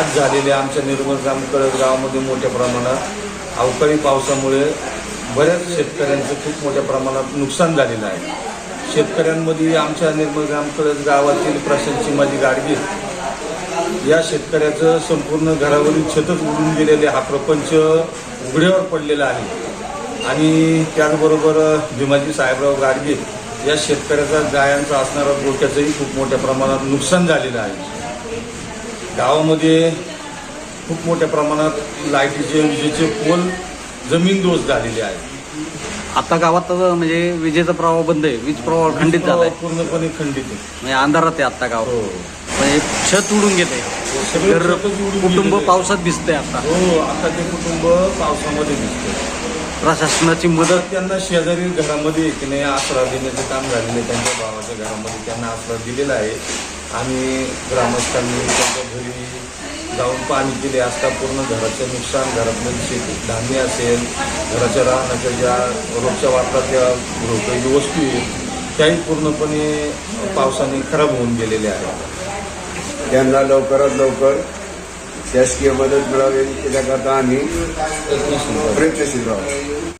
आज झालेले आमच्या निर्मल ग्रामकळस गावामध्ये मोठ्या प्रमाणात अवकाळी पावसामुळे बऱ्याच शेतकऱ्यांचं खूप मोठ्या प्रमाणात नुकसान झालेलं आहे. शेतकऱ्यांमध्ये आमच्या निर्मल कळस गावातील प्रशांतची माझी गाडगी या शेतकऱ्याचं संपूर्ण घरावरील छतच उडून गेलेले हा प्रपंच उघड्यावर पडलेला आहे. आणि त्याचबरोबर भीमाजी साहेबराव गाडगे या शेतकऱ्याचा गायांचा असणारा गोट्याचंही खूप मोठ्या प्रमाणात नुकसान झालेलं आहे. गावामध्ये खूप मोठ्या प्रमाणात लाईटीचे विजेचे पोल जमीनदोस्त झालेले आहे आता गावात म्हणजे विजेचा प्रवाह बंद आहे. वीज प्रवाह खंडित झालाय. पूर्णपणे खंडित आहे. म्हणजे अंधारात आहे आता गाव. हो. म्हणजे छत उडून घेते सगळं तर छतच उडून कुटुंब आहे. पावसात भिजते आता. हो आता ते कुटुंब पावसामध्ये दिसते प्रशासनाची मदत मदत त्यांना शेजारी घरामध्ये की नाही आसरा देण्याचं काम झालेलं आहे. त्यांच्या भावाच्या घरामध्ये त्यांना आसरा दिलेला आहे. आणि ग्रामस्थांनी त्यांच्या घरी जाऊन पाणी केले असता पूर्ण घराचं नुकसान घरातलं शेती धान्य असेल घराच्या राहण्याच्या ज्या रोजच्या वापरातल्या उपयोगी वस्तू आहेत त्याही पूर्णपणे पावसाने खराब होऊन गेलेल्या आहेत. त्यांना लवकरात लवकर शासकीय मदत मिळावी त्याच्याकरता आम्ही. प्रयत्नशील राहू.